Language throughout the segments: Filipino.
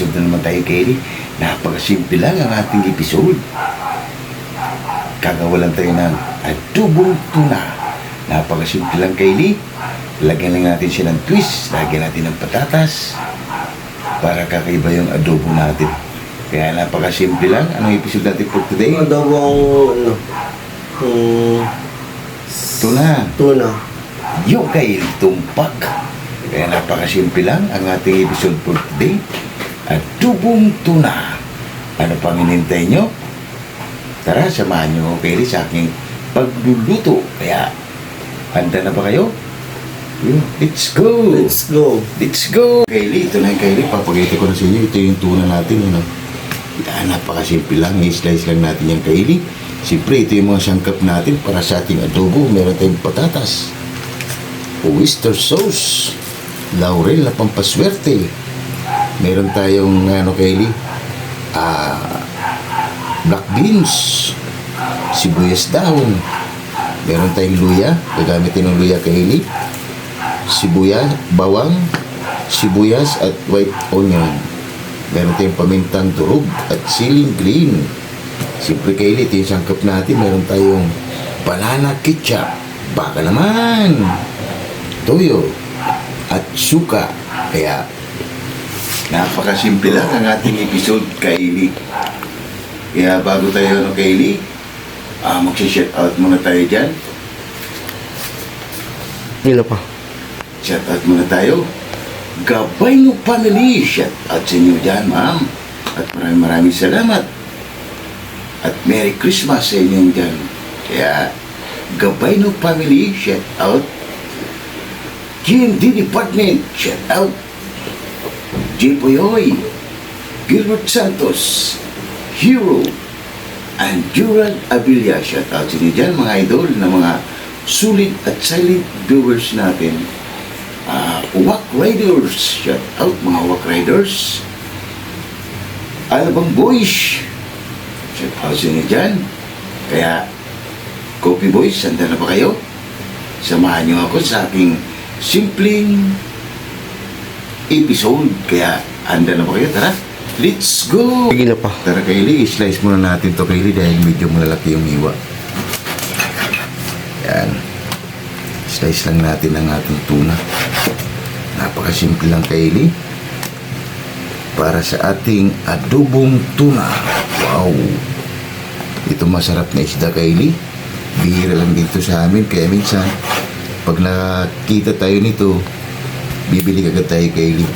episode na naman tayo, Kaylee. Napakasimple lang ang ating episode. Kagawalan tayo ng adobong tuna. Napakasimple lang, Kaylee. Lagyan lang natin siya ng twist. Lagyan natin ng patatas. Para kakaiba yung adobo natin. Kaya napakasimple lang. Anong episode natin for today? Adobong, ano, hmm, Tuna. tuna. Yung kay tumpak. Kaya napakasimple lang ang ating episode for today. Adobong tuna. Ano pang hinintay nyo? Tara, samahan nyo ako kayo sa aking pagluluto. Kaya, handa na ba kayo? Let's go! Let's go. Let's go! Kaylee, ito na yung Kaylee. Papakita ko na sa inyo. Ito yung tuna natin. Yun, oh. Yan, napakasimple lang. I-slice lang natin yung Kaylee. Siyempre, ito yung mga sangkap natin para sa ating adobo. Meron tayong patatas. Oyster sauce. Laurel na pampaswerte. Meron tayong, ano Kaylee, ah, black beans. Sibuyas dahon. Meron tayong luya. Gagamitin ng luya Kaylee sibuyas, bawang, sibuyas at white onion. Meron tayong pamintang durog at siling green. Siyempre kaili, ito yung sangkap natin. Meron tayong banana ketchup. Baka naman. Toyo at suka. Kaya, napakasimple lang ang ating episode, Kaili. Kaya bago tayo, ano, Kaili, ah, mag-shout out muna tayo dyan. Hilo pa. Shout out muna tayo. Gabay no family. Shout out sa inyo dyan, ma'am. At maraming maraming salamat. At Merry Christmas sa inyo dyan. Kaya, Gabay no family. Shout out. GMD Department. Shout out. J. Poyoy. Gilbert Santos. Hero. And Durant Abilia. Shout out sa inyo dyan, mga idol, na mga sulit at silent viewers natin. Ah, Walk Riders. Shout out mga Walk Riders. Alabang Boys. Shout out sa inyo dyan. Kaya, Coffee Boys, sanda na ba kayo? Samahan niyo ako sa aking simpleng episode. Kaya, handa na ba kayo? Tara, let's go! Hilo pa. Tara Kaylee, i-slice muna natin to Kaylee dahil medyo malalaki yung hiwa. Yan. Slice lang natin ang ating tuna. Napakasimple lang Kaylee. Para sa ating adobong tuna. Wow! Ito masarap na isda Kaylee. Bihira lang dito sa amin kaya minsan pag nakita tayo nito, bibili agad tayo Kaylee.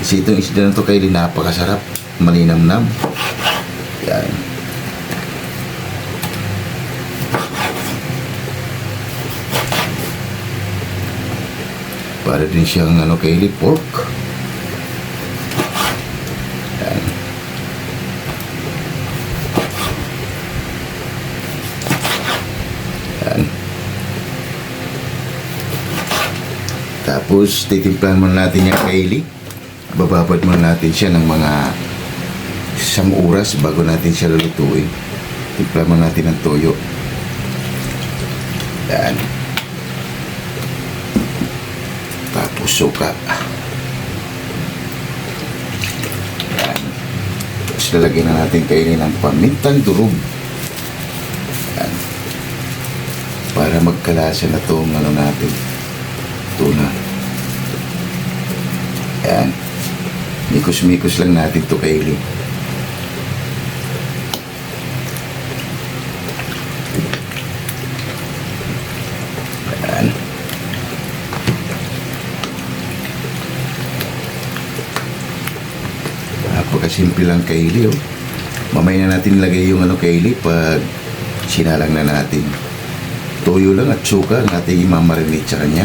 Kasi itong isda na to kay napakasarap. Malinamnam. Yan. Para din siyang ano kay pork. Yan. Yan. Tapos, titimplahan muna natin yung kaili. Bababad muna natin siya ng mga isang oras bago natin siya lulutuin. Timplahan muna natin ng toyo. Yan. Tapos suka. Yan. Tapos lalagyan na natin kainin ng pamintang durog. Yan. Para magkalasa na itong ano natin. Tuna. Yan. Mikos-mikos lang natin to Kaylee. Yan. Napakasimple lang Kaylee, oh. Mamaya na natin lagay yung ano Kaylee pag sinalang na natin. Toyo lang at suka ang ating imamarinate sa kanya.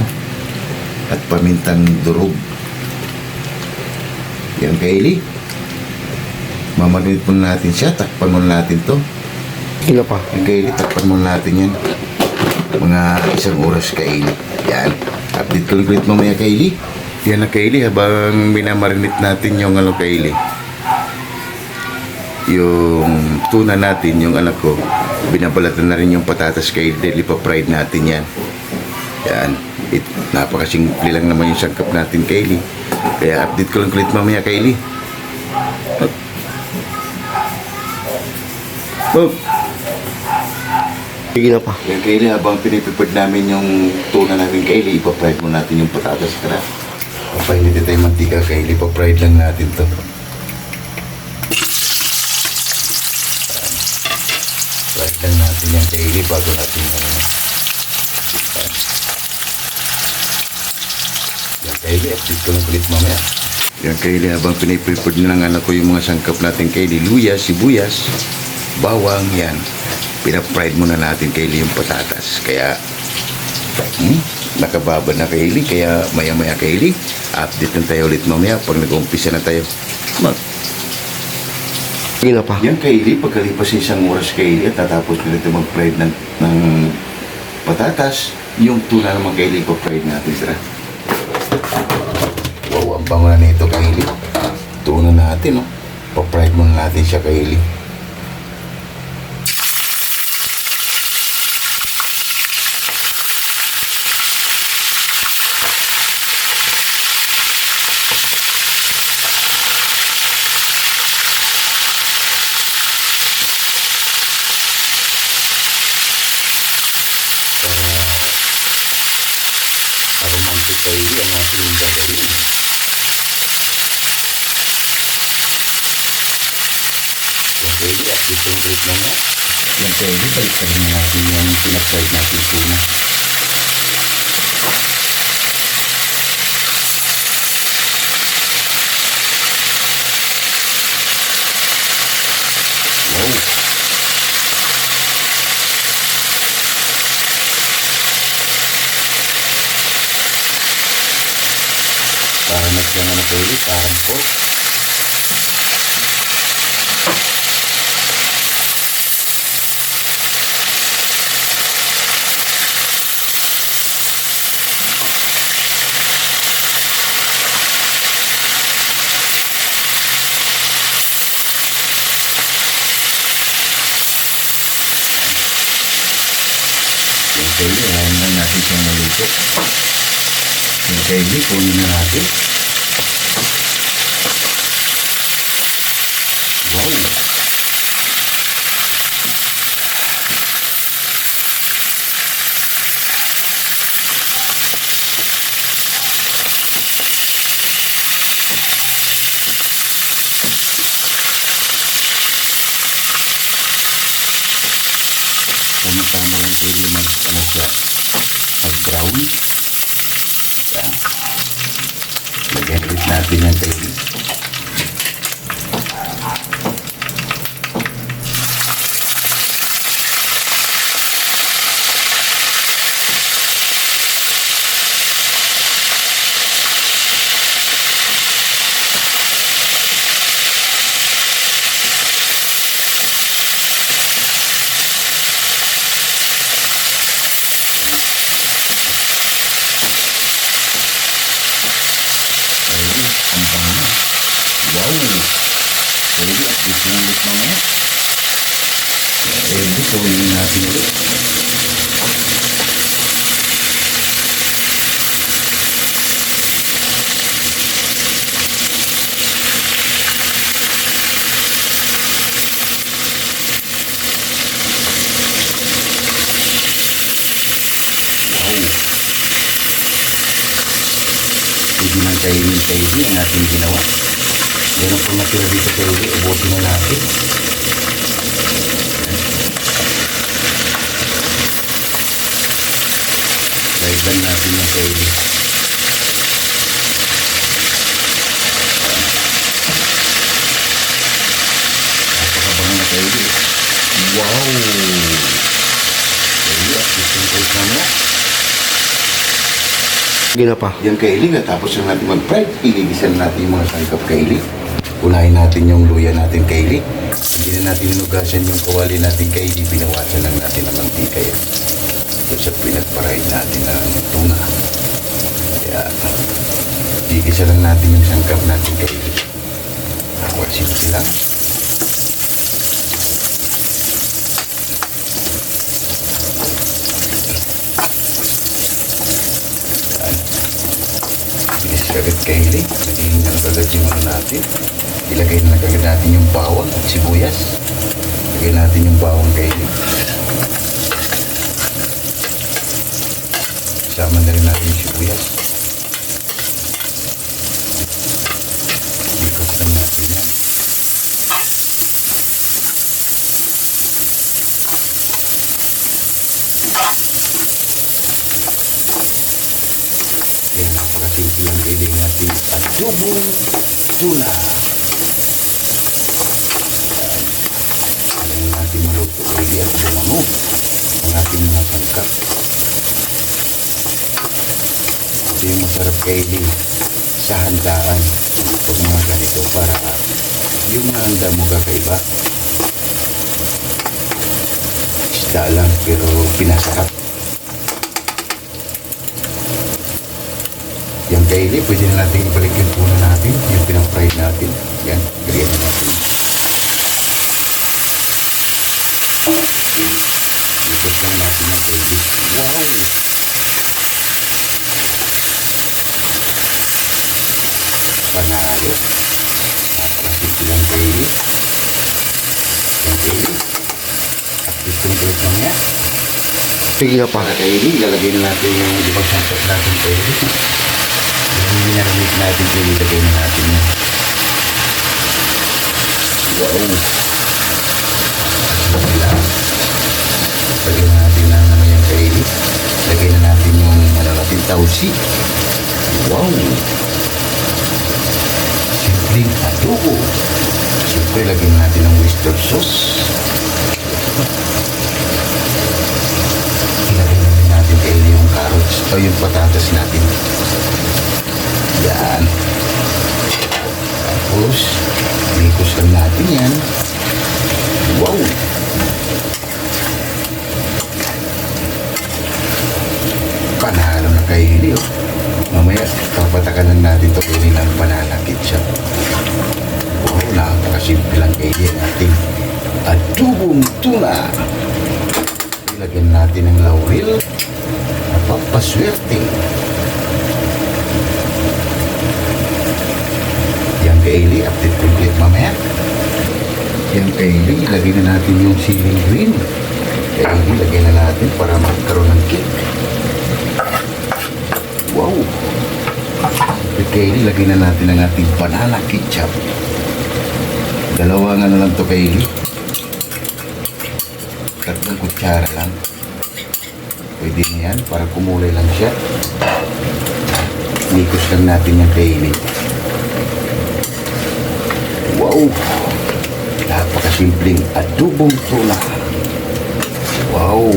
At pamintang durog. Yan Kaylee. Mamarinate muna natin siya. Takpan muna natin to. Hilo pa. Yan Kaylee, takpan muna natin yan. Mga isang oras Kaylee. Yan. Update ko ulit mamaya Kaylee. Yan na Kaylee habang minamarinate natin yung ano Kaylee. Yung tuna natin, yung anak ko, binabalatan na rin yung patatas Kaylee dahil ipapride natin yan. Yan. It, napakasimple lang naman yung sangkap natin, Kaylee. Kaya update ko lang ulit mamaya, Kaylee. Bob, Sige na pa. Yan Kaylee, habang pinipipad namin yung tuna namin Kaylee, ipapride mo natin yung patatas tara. Papainit tayo mantika Kaylee, ipapride lang natin to. Pride lang natin yung Kaylee bago natin yung Yan Kaylee, update ko lang ulit mamaya. Yan Kaylee, habang pinipipad na ng anak ko yung mga sangkap natin Kaylee, luya, sibuyas, bawang, yan. Pinapride muna natin Kaylee yung patatas. Kaya, hmm, nakababa na Kaylee. Kaya maya-maya Kaylee, update na tayo ulit mamaya pag nag-umpisa na tayo. Mag Sige na pa. Yan Kaylee, pagkalipas ng isang oras Kaylee at natapos nila ito mag-fried ng, ng patatas, yung tuna naman Kaylee, pa-fried natin sila. Wow, ang bango na nito Kaylee. Tuna natin, no? Pa-fried muna natin siya Kaylee. Aromantic Kaylee ang ating gagawin. Yan Kaylee, ulit mamaya. Yan Kaylee, balik pa rin natin yung pinag-fried natin tuna. Wow. Para na siyang ano Kaylee, parang pork. Yung Kaylee, ayaw na natin siyang maluto. Yung Kaylee, kunin na natin. Wow! Sama-sama yung Kaylee mag-ano siya. Mag-brown. Yan. Lagyan ulit natin Wow! Kaylee, update ko ulit mamaya. Kaylee, kunin natin ulit. Nang kainin Kaylee ang ating ginawa. Meron po natira dito Kaylee, ubusin na natin. Dahil natin yung Kaylee. Napakabango na Kaylee. Wow! Kaylee, at isang kayo naman. Sige na pa. Yung kailing, natapos na natin mag-fried, iligisan natin yung mga sangkap kailing. Unahin natin yung luya natin kailing. Hindi na natin inugasan yung kawali natin kailing, binawasan lang natin ng mantika yan. Doon sa pinag-fried natin ng tuna. Kaya, igisa lang natin yung sangkap natin kailing. Ako, simple lang. agad kaili. Naging na agad yung ano natin. Ilagay na agad natin yung bawang at sibuyas. Ilagay natin yung bawang kaili. Sama na rin natin yung sibuyas. Ikot lang natin yan. Yan napakasimple ang natin adobong tuna. Yan. Alam natin maluto ulit at bumango ang sangkap. Ito yung masarap sa handaan pag mga ganito para yung mga handa mo kakaiba. Isda lang pero pinasarap. Yung kaili, pwede na natin ibalik yung tuna natin, yung pinang-fry natin. Yan, na natin. Ikot lang natin yung kaili. Wow! Panalo. Napakasipil ang kaili. Yung kaili. At gusto nyo ulit mamaya. Sige na pa. Para kaili, lalagay na natin yung ibang sangkap natin kaili. Yung minaramit natin kaili, ilagay na natin yan. Wow! Wala. Lagay na natin na naman yung kaili. Lagay na natin yung ano natin, tausi. Wow! Simpleng adobo. Siyempre, lagay na natin ang oyster sauce. Ilagay natin yung carrots o yung patatas natin. Yan. Tapos, mikos lang natin yan. Wow! Panalo na kaili, oh. Mamaya, papatakan lang natin ito kaili ng banana ketchup. Wow, napakasimple lang kaili ang ating adobong tuna. Ilagyan natin ng laurel. Napapaswerte. Yang kaili, update complete mamaya. Yang kaili, ilagay na natin yung siling green. Kaili, ilagay na natin para magkaroon ng cake. Wow! Yung kaili, ilagay na natin ang ating banana ketchup. Dalawang ano lang to kaili. Tatlong kutsara lang. Pwede na yan para kumulay lang siya. Nikos lang natin yung kaili. Wow! Napakasimpleng adobong tuna. Wow!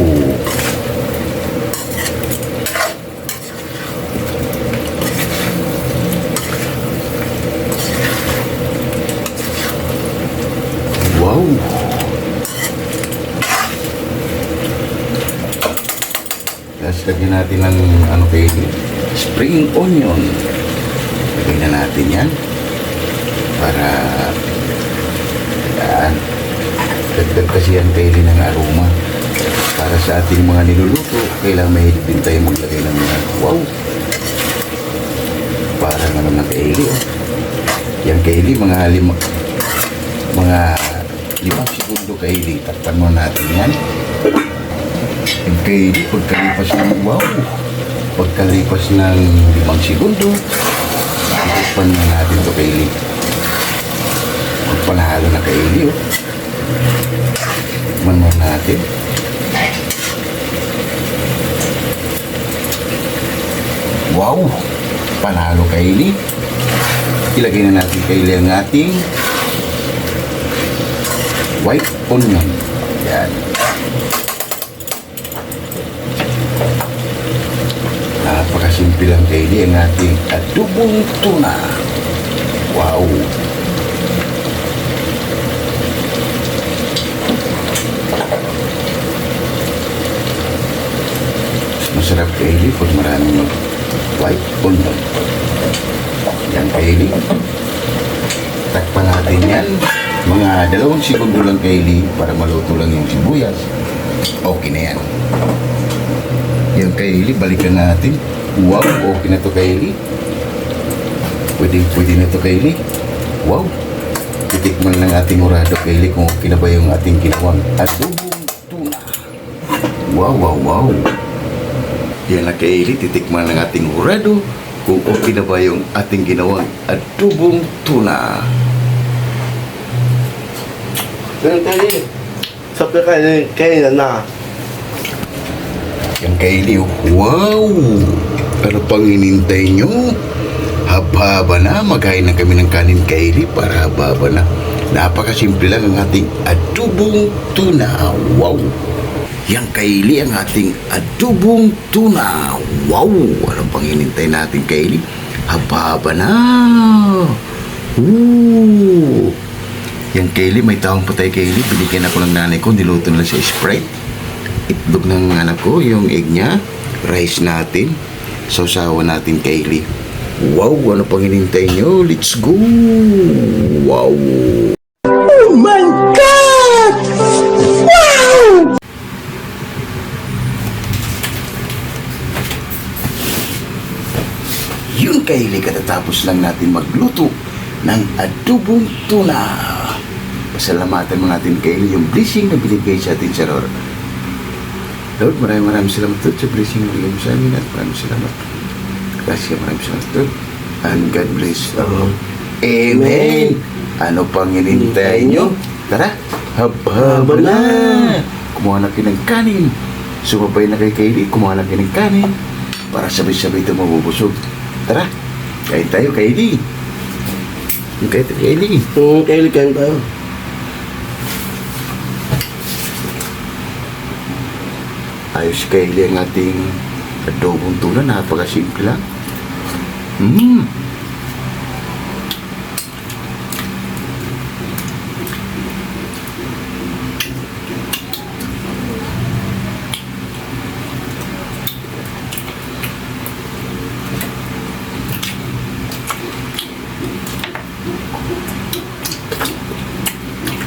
Tapos lagyan natin ng ano kayo, spring onion. Lagyan na natin yan. Para yan. Dagdag kasi yan kayo ng aroma. Para sa ating mga niluluto, kailangan may din tayo maglagay ng mga wow. Para naman ng kaili. Oh. Yan kaili, mga lima, mga limang segundo kaili. Takpan mo natin yan. Kaili, pagkalipas ng wow, pagkalipas ng limang segundo, takpan na natin ito kaili. Magpanahalo na kaili, oh. Tikman mo natin. Wow! Panalo kaili. Ilagay na natin kaili ang ating white onion. Yan. Napakasimple lang kaili ang ating adobong tuna. Wow! Masarap kaili pag maraming white onion. Yan kaili. Takpan natin yan. Mga dalawang segundo lang kaili para maluto lang yung sibuyas. Okay na yan. Yung kaili, balikan natin. Wow, okay na to kaili. Pwede, pwede na to Kaylee. Wow. Titikman ng ating urado Kaylee kung okay na ba yung ating ginawang adobong tuna. Wow, wow, wow. Yan na Kaylee, titikman ng ating urado kung okay na ba yung ating ginawang adobong tuna. Tayo eh. Sabi ka na kayo na. Yan Kaylee, oh. wow! Ano pang inintay nyo? Haba-haba na, maghain na kami ng kanin Kaylee para haba-haba na. Napakasimple lang ang ating adubong tuna. Wow! Yan Kaylee ang ating adubong tuna. Wow! Ano pang inintay natin Kaylee? Haba-haba na. Ooh! Yan Kaylee, may taong patay Kaylee. Binigyan ako ng nanay ko, niluto nila sa Sprite itlog ng anak ko, yung egg niya, rice natin, sausawa natin Kaylee. Wow, ano pang hinintay nyo? Let's go! Wow! Yun Kaylee, katatapos lang natin magluto ng adobong tuna. Pasalamatan mo natin Kaylee yung blessing na binigay sa atin sa Lord. Lord, maraming maraming salamat Lord sa blessing na binigay mo sa amin at maraming salamat. Kasi maraming salamat Lord. And God bless all. Amen. Ano pang hinintay nyo? Tara, hab-haba na. Kumuha na kayo ng kanin. Sumabay na kay Kaylee, kumuha na kayo ng kanin. Para sabay-sabay ito mabubusog. Tara, kain tayo Kaylee. Kain tayo Kaylee. Kung kayo kayo tayo. Ayos Kaylee ang ating adobong tuna. Napakasimple lang. Mmm.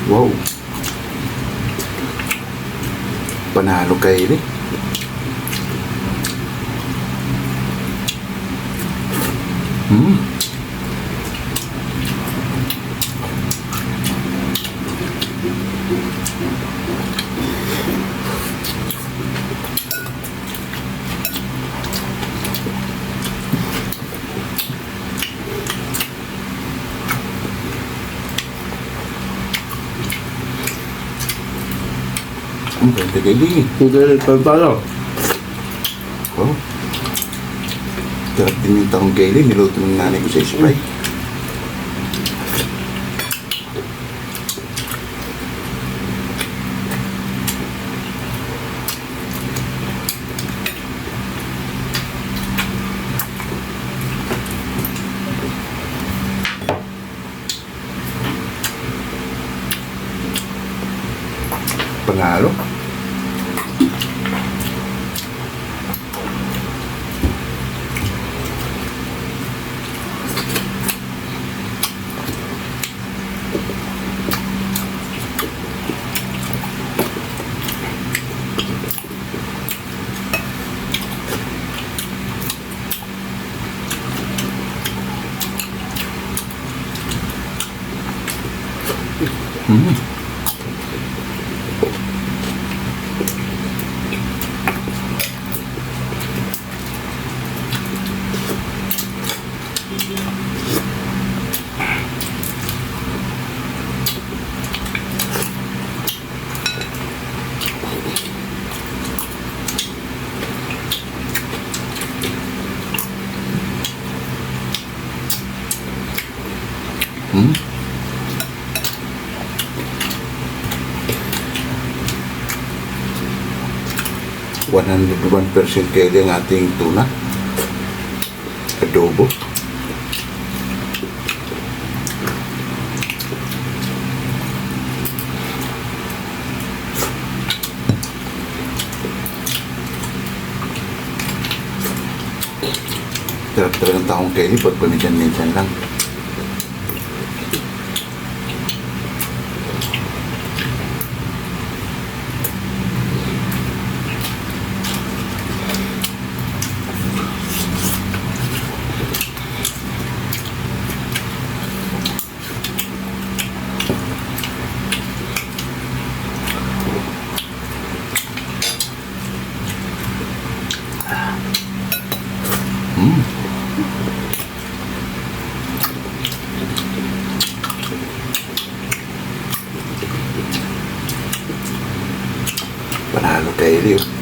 Wow. Panalo Kaylee. Hmm. Ang ganda. Kung kayo kayo tayo. Oh. Sarap din yung taong Kaylee. Niluto ng nanay ko sa Sprite. Mm. 1% kaya ang ating tuna adobo Sarap talagang taong kaili pag paminsan-minsan lang. Panalo kay Rio.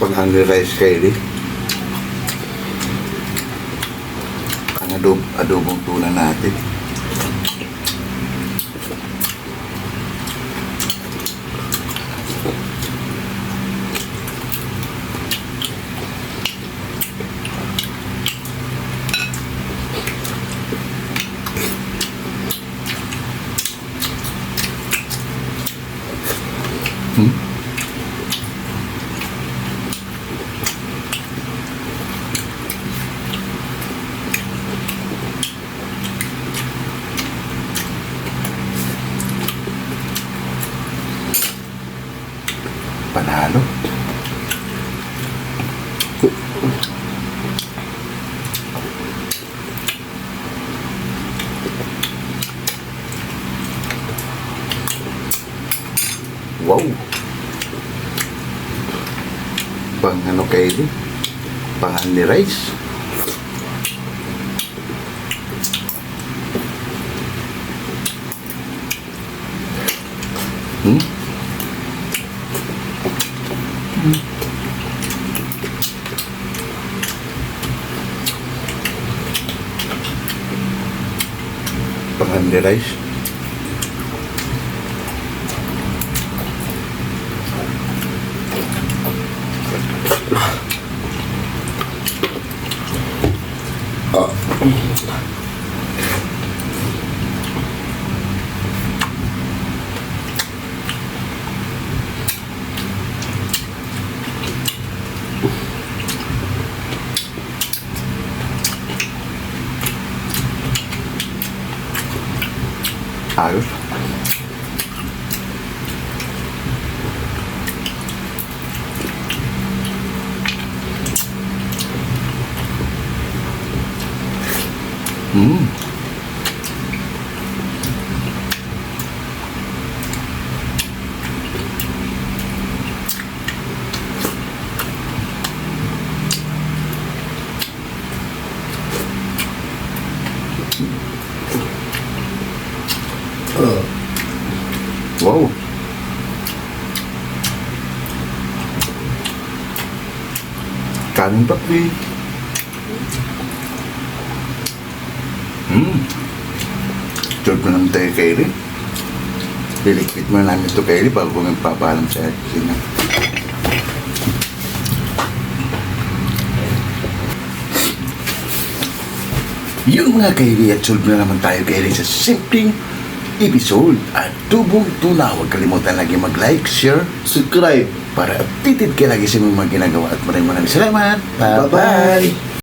Pag hungry rice Kylie. Ang adob, adobong tuna natin. Hmm? Panalo. Wow. Pang ano kayo Pang honey rice. Hmm? Pang honey rice. Ayos. Mm. Wow. Please. Hmm. Chod mo naman tayo kay Rin. Lilikpit mo na namin ito kay Rin bago kami papalam sa sina. Yung mga kaili at solve na naman tayo kaili sa simpleng episode at tubong tuna. Huwag kalimutan lagi mag-like, share, Subscribe. Para updated ka lagi sa mga ginagawa at maraming maraming salamat. Bye-bye.